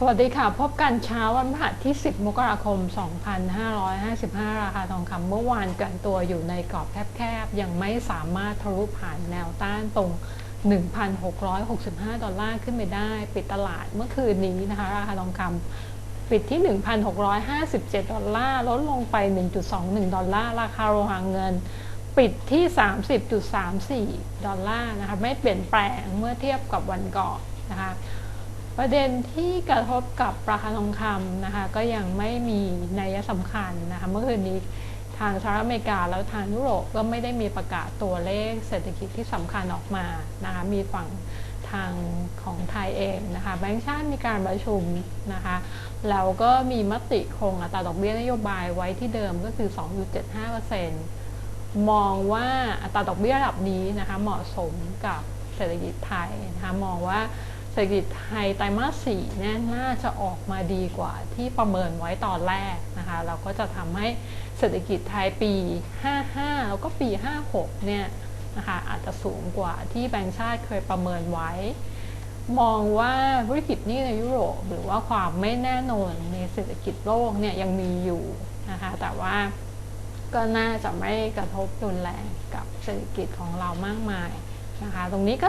สวัสดีค่ะ พบกันเช้าวันพฤหัสที่ 10 มกราคม 2555 ราคาทองคำเมื่อวานกันตัวอยู่ในกรอบแคบๆ ยังไม่สามารถทะลุผ่านแนวต้านตรง 1,665 ดอลลาร์ขึ้นไปได้ ปิดตลาดเมื่อคืนนี้นะคะ ราคาทองคำปิดที่ 1,657 ดอลลาร์ลดลงไป 1.21 ดอลลาร์ ราคาโรงเงิน ปิดที่ 30.34 ดอลลาร์นะคะไม่เปลี่ยนแปลงเมื่อเทียบกับวันก่อนนะคะ ประเด็นที่กระทบกับราคาทองคำนะคะก็ยังไม่มีนัยสำคัญนะคะเมื่อคืนนี้ทางสหรัฐอเมริกาแล้วทางยุโรปก็ไม่ได้มีประกาศตัวเลขเศรษฐกิจที่สำคัญออกมานะคะมีฝั่งทางของไทยเองนะคะแบงก์ชาติมีการประชุมนะคะแล้วก็มีมติคงอัตราดอกเบี้ยนโยบายไว้ที่เดิมก็คือ 2.75%มองว่าอัตราดอกเบี้ยระดับนี้นะคะเหมาะสมกับเศรษฐกิจไทยนะคะมองว่า ศรษฐกิจไทยไตรมาส4เนี่ยน่าจะออกมาดีกว่าที่ประเมินไว้ตอนแรกนะคะ เราก็จะทำให้เศรษฐกิจไทยปี 55 แล้วก็ปี 56 เนี่ยนะคะอาจจะสูงกว่าที่แบงก์ชาติเคยประเมินไว้ มองว่าวิกฤตนี้ในยุโรปหรือว่าความไม่แน่นอนในเศรษฐกิจโลกเนี่ยยังมีอยู่นะคะแต่ว่าก็น่าจะไม่กระทบรุนแรงกับเศรษฐกิจของเรามากมายนะคะ ตรงนี้ก็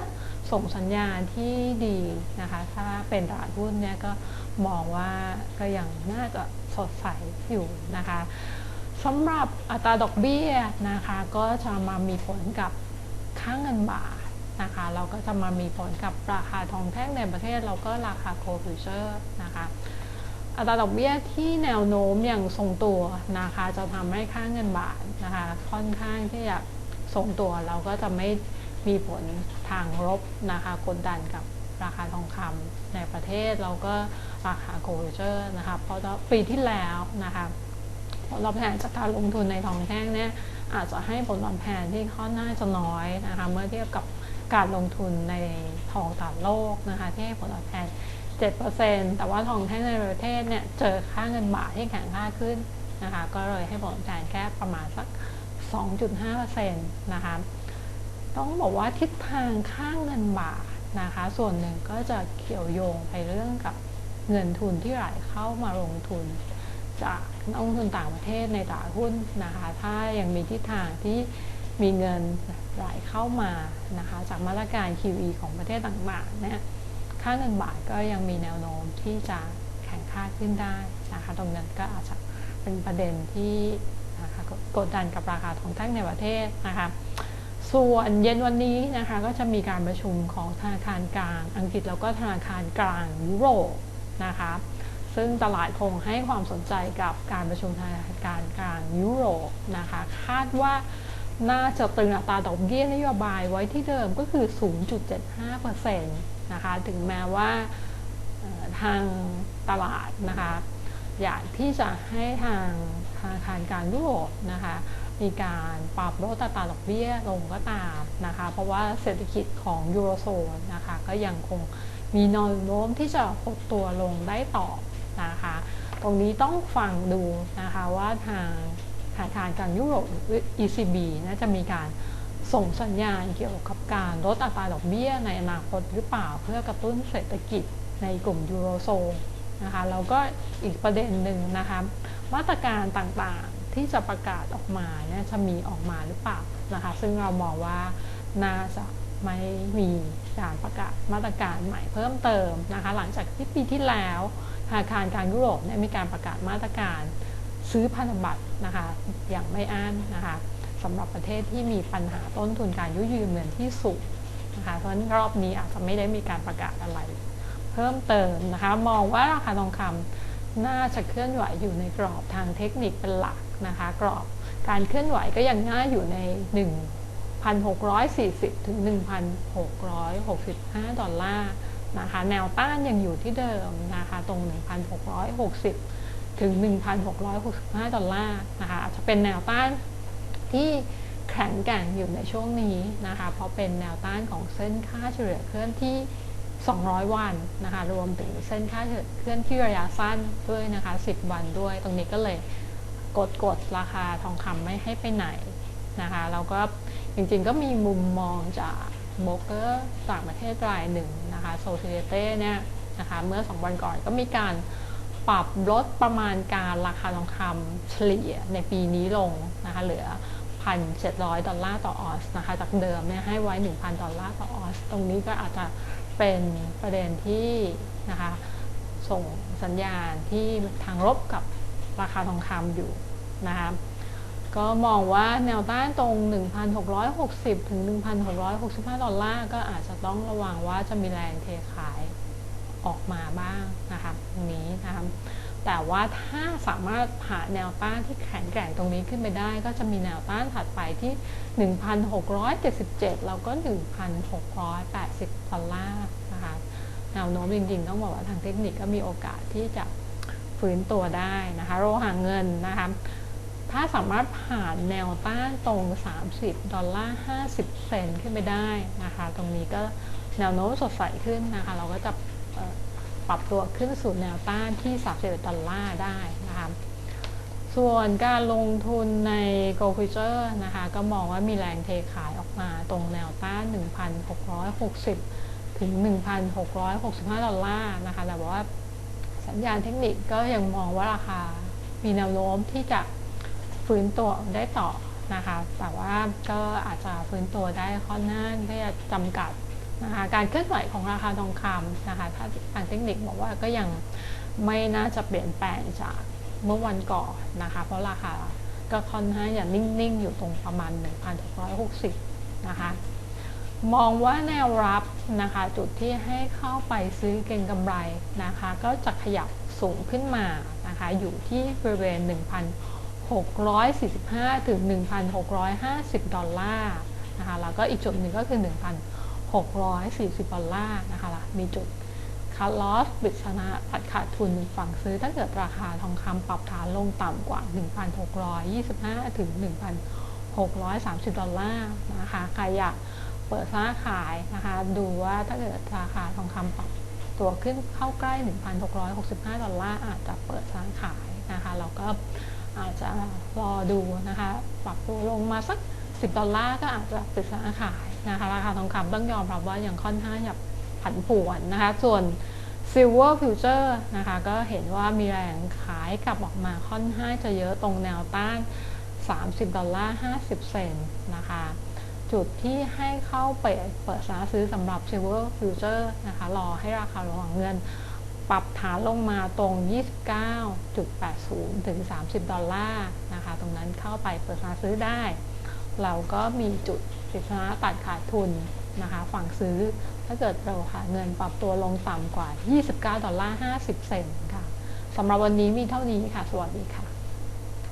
ส่งสัญญาณที่ดีนะคะ ถ้าเป็นตลาดหุ้นเนี่ยก็มองว่าก็ยังน่าจะสดใสอยู่นะคะสำหรับอัตราดอกเบี้ยนะคะ ก็จะมามีผลกับค่างเงินบาทนะคะ เราก็จะมามีผลกับราคาทองแท่งในประเทศ เราก็ราคาโคฟิวเจอร์นะคะอัตราดอกเบี้ยที่แนวโน้มอย่างทรงตัวนะคะ จะทำให้ค่างเงินบาทนะคะ ค่อนข้างที่จะทรงตัวเราก็จะไม่ มีผลทางลบนะคะกดดันกับราคาทองคำในประเทศเราก็ราคาโคลเจอร์นะคะเพราะปีที่แล้วนะคะผลตอบแทนจากการลงทุนในทองแท่งเนี่ยอาจจะให้ผลตอบแทนที่ค่อนข้างจะน้อยนะคะเมื่อเทียบกับการลงทุนในทองตลาดโลกนะคะที่ให้ผลตอบแทน 7%แต่ว่าทองแท่งในประเทศเนี่ยเจอค่าเงินบาทที่แข็งค่าขึ้นนะคะก็เลยให้ผลตอบแทนแค่ประมาณสัก 2.5%นะคะ ต้องบอกว่าทิศทางค่างเงินบาทนะคะ ส่วนหนึ่งก็จะเกี่ยวโยงไปเรื่องกับเงินทุนที่ไหลเข้ามาลงทุน จากนักลงทุนต่างประเทศในตลาดหุ้นนะคะ ถ้ายังมีทิศทางที่มีเงินไหลเข้ามานะคะ จากมาตรการ QE ของประเทศต่างๆเนี่ยค่าเงินบาทก็ยังมีแนวโน้มที่จะแข็งค่าขึ้นได้นะคะตรงนั้นก็อาจจะเป็นประเด็นที่นะคะกดดันกับราคาทองแท่งในประเทศนะคะ ส่วนเย็นวันนี้นะคะก็จะมีการประชุมของธนาคารกลาง อังกฤษแล้วก็ธนาคารกลางยุโรปนะคะซึ่งตลาดคงให้ความสนใจกับการประชุมธนาคารกลางยุโรปนะคะคาดว่าน่าจะตึงอัตราดอกเบี้ยนโยบายไว้ที่เดิมก็คือ 0.75%นะคะถึงแม้ว่าทางตลาดนะคะอยากที่จะให้ทางธนาคารกลางยุโรปนะคะ มีการปรับลดอัตราดอกเบี้ยลงก็ตามนะคะ เพราะว่าเศรษฐกิจของยูโรโซนนะคะก็ยังคงมีแนวโน้มที่จะหดตัวลงได้ต่อนะคะ ตรงนี้ต้องฟังดูนะคะว่าทางธนาคารกลางยุโรป ECB น่าจะมีการส่งสัญญาณเกี่ยวกับการลดอัตราดอกเบี้ยในอนาคตหรือเปล่าเพื่อกระตุ้นเศรษฐกิจในกลุ่มยูโรโซนนะคะแล้วก็อีกประเด็นหนึ่งนะคะมาตรการต่างๆ ที่จะประกาศออกมาเนี่ยจะมีออกมาหรือเปล่านะคะ ซึ่งเรามองว่าน่าจะไม่มีการประกาศมาตรการใหม่เพิ่มเติมนะคะ หลังจากที่ปีที่แล้วธนาคารกางยุโรปเนี่ยมีการประกาศมาตรการซื้อพันธบัตรนะคะอย่างไม่อั้นนะคะสำหรับประเทศที่มีปัญหาต้นทุนการยุยืมเงินที่สูงนะคะเพราะฉะนั้นรอบนี้อาจจะไม่ได้มีการประกาศอะไร เพิ่มเติมนะคะ มองว่าราคาทองคำ น่าจะเคลื่อนไหวอยู่ในกรอบทางเทคนิคเป็นหลักนะคะ กรอบการเคลื่อนไหวก็ยังน่าอยู่ใน 1,640 ถึง 1,665 ดอลลาร์นะคะ แนวต้านยังอยู่ที่เดิมนะคะ ตรง 1,660 ถึง 1,665 ดอลลาร์นะคะ จะเป็นแนวต้านที่แข็งแกร่งอยู่ในช่วงนี้นะคะ เพราะเป็นแนวต้านของเส้นค่าเฉลี่ยเคลื่อนที่ 200 วันนะคะรวมถึงเส้นค่าเคลื่อนที่ระยะสั้นด้วยนะคะ 10 วันด้วย ตรงนี้ก็เลยกดกดราคาทองคำไม่ให้ไปไหนนะคะแล้วก็จริงๆก็มีมุมมองจากโบรกเกอร์ต่างประเทศรายหนึ่งนะคะโซเชียเต้เนี่ยนะคะเมื่อ 2 วันก่อนก็มีการปรับลดประมาณการราคาทองคำเฉลี่ยในปีนี้ลงนะคะเหลือ 1,700 ดอลลาร์ต่อออนซ์นะคะจากเดิมเนี่ยให้ไว้ 1,000 ดอลลาร์ต่อออนซ์ตรงนี้ก็อาจจะ เป็นประเด็นที่นะคะส่งสัญญาณที่ทางลบกับราคาทองคำอยู่นะคะก็มองว่าแนวต้านตรง 1,660 ถึง 1,665 ดอลลาร์ก็อาจจะต้องระวังว่าจะมีแรงเทขายออกมาบ้างนะคะตรงนี้นะคะ แต่ว่าถ้าสามารถผ่านแนวต้านที่แข็งแกร่งตรงนี้ขึ้นไปได้ ก็จะมีแนวต้านถัดไปที่ 1,677 แล้วก็ 1,680 ดอลลาร์นะคะแนวโน้มจริงๆ ต้องบอกว่าทางเทคนิคก็มีโอกาสที่จะฟื้นตัวได้นะคะโลหะเงินนะคะถ้าสามารถผ่านแนวต้านตรง 30 ดอลลาร์ 50 เซนต์ขึ้นไปได้นะคะ ตรงนี้ก็แนวโน้มสดใสขึ้นนะคะ เราก็จะ ปรับตัวขึ้นสู่แนวต้านที่ 31 ดอลลาร์ได้นะคะส่วนการลงทุนใน Gold Future นะคะก็มองว่ามีแรงเทขายออกมาตรงแนวต้าน 1,660 ถึง 1,665 ดอลลาร์นะคะแต่ว่าสัญญาณเทคนิคก็ยังมองว่าราคามีแนวโน้มที่จะฟื้นตัวได้ต่อนะคะ แต่ว่าก็อาจจะฟื้นตัวได้ค่อนข้างที่จะจำกัด นะคะการเคลื่อนไหวของราคาทองคำนะคะถ้าทางเทคนิคบอกว่าก็ยังไม่น่าจะเปลี่ยนแปลงจากเมื่อวันก่อนนะคะ เพราะราคาก็ค่อนข้างอย่างนิ่ง ๆ อยู่ตรงประมาณ 1,660 นะคะ มองว่าแนวรับนะคะ จุดที่ให้เข้าไปซื้อเก็งกำไรนะคะ ก็จะขยับสูงขึ้นมานะคะ อยู่ที่บริเวณ 1,645 ถึง 1,650 ดอลลาร์นะคะ แล้วก็อีกจุดหนึ่งก็คือ 640 ดอลลาร์นะคะละมีจุดคัดลอสบิดชนะปัดขาดทุนฝั่งซื้อถ้าเกิดราคาทองคำปรับฐานลงต่ำกว่า 1,625 ถึง 1,630 ดอลลาร์นะคะใครอยากเปิดซื้อขายนะคะดูว่าถ้าเกิดราคาทองคำปรับตัวขึ้นเข้าใกล้ 1,665 ดอลลาร์อาจจะเปิดซื้อขายนะคะแล้วก็อาจจะรอดูนะคะ ปรับตัวลงมาสัก 10 ดอลลาร์ก็อาจจะปิดซื้อขายนะคะราคาทองคำต้องยอมรับว่ายังค่อนข้างแบบผันผวนนะคะ ส่วน Silver Future นะคะก็เห็นว่ามีแรงขายกลับออกมาค่อนข้างจะเยอะตรงแนวต้าน 30 ดอลลาร์ 50 เซนนะคะ จุดที่ให้เข้าไปเปิดซื้อสำหรับ Silver Future นะคะ รอให้ราคาระหว่างเงินปรับฐานลงมาตรง 29.80 ถึง 30 ดอลลาร์นะคะ ตรงนั้นเข้าไปเปิดซื้อได้ เราก็มีจุดปิดชนะตัดขาดทุนนะคะฝั่งซื้อถ้าเกิดเราหาเงินปรับตัวลงต่ำกว่า 29 ดอลลาร์ 50 เซนต์ค่ะสำหรับวันนี้มีเท่านี้ค่ะ สวัสดีค่ะ